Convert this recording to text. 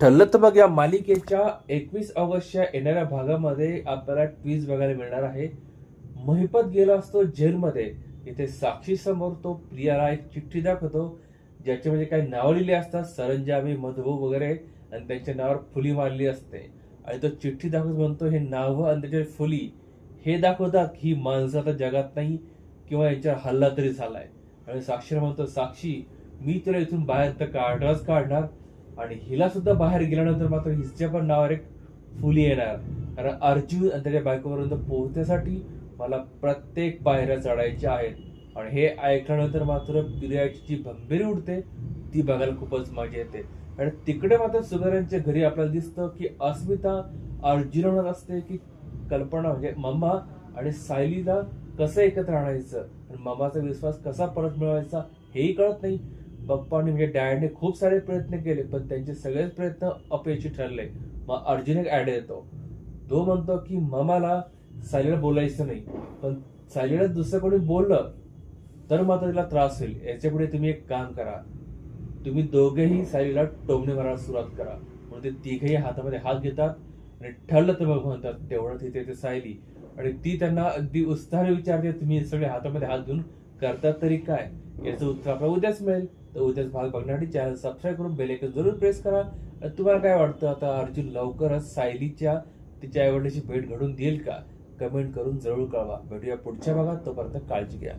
ठरलं तर बघ या मालिकेच्या एकवीस ऑगस्टच्या येणाऱ्या भागामध्ये आपल्याला ट्विस्ट बघायला मिळणार आहे. महिपत गेला असतो जेलमध्ये. इथे साक्षी समोर तो प्रियाला एक चिठ्ठी दाखवतो ज्याच्यामध्ये म्हणजे काही नावं लिहिली असतात सरंजामी मधुभाऊ वगैरे आणि त्यांच्या नावावर फुली मारली असते. आणि तो चिठ्ठी दाखवत म्हणतो हे नावं आणि त्याच्या फुली हे दाखवतात ही माणसं आता जगात नाही किंवा यांच्यावर हल्ला तरी झालाय. आणि साक्षीला म्हणतो साक्षी मी तुला इथून बाहेर तर काढणारच काढणार आणि हिला सुद्धा बाहेर गेल्यानंतर मात्र हिच्या पण नावावर एक फुली येणार. कारण अर्जुन आणि त्याच्या बायकोपर्यंत पोहोचण्यासाठी मला प्रत्येक पायऱ्या चढायच्या आहेत. आणि हे ऐकल्यानंतर मात्र प्रियाची जी भंभीरी उडते ती बघायला खूपच मजा येते. आणि तिकडे मात्र सुगरांच्या घरी आपल्याला दिसतं की अस्मिता अर्जुन म्हणत असते की कल्पना म्हणजे मम्मा आणि सायलीला कसं एकत्र आणायचं? आणि मम्माचा विश्वास कसा परत मिळवायचा हेही कळत नाही. पप्पांनी म्हणजे डॅडने खूप सारे प्रयत्न केले पण त्यांचे सगळेच प्रयत्न अपयशी ठरले. मग अर्जुन एक ऍड येतो. तो म्हणतो की ममाला सायलीला बोलायचं नाही पण सायलीला दुसरं कोणी बोललं तर मात्र तिला त्रास होईल. याच्यापुढे तुम्ही एक काम करा. तुम्ही दोघेही सायलीला टोमणे मारायला सुरुवात करा. म्हणून ते तिघेही हातामध्ये हात घेतात आणि ठरलं तर मग म्हणतात तेवढं तिथे ते सायली. आणि ती त्यांना अगदी उत्साहाने विचारते तुम्ही सगळे हातामध्ये हात घेऊन करतात तरी काय? याचं उत्तर आपल्याला उद्याच मिळेल. तर उद्याच भाग बघण्यासाठी चॅनल सबस्क्राईब करून बेलेकन जरूर प्रेस करा. तुम्हाला काय वाटतं? आता अर्जुन लवकरच सायलीच्या तिच्या आईवडिलाची भेट घडून देईल का? कमेंट करून जरूर कळवा. भेटूया पुढच्या भागात. तोपर्यंत काळजी घ्या.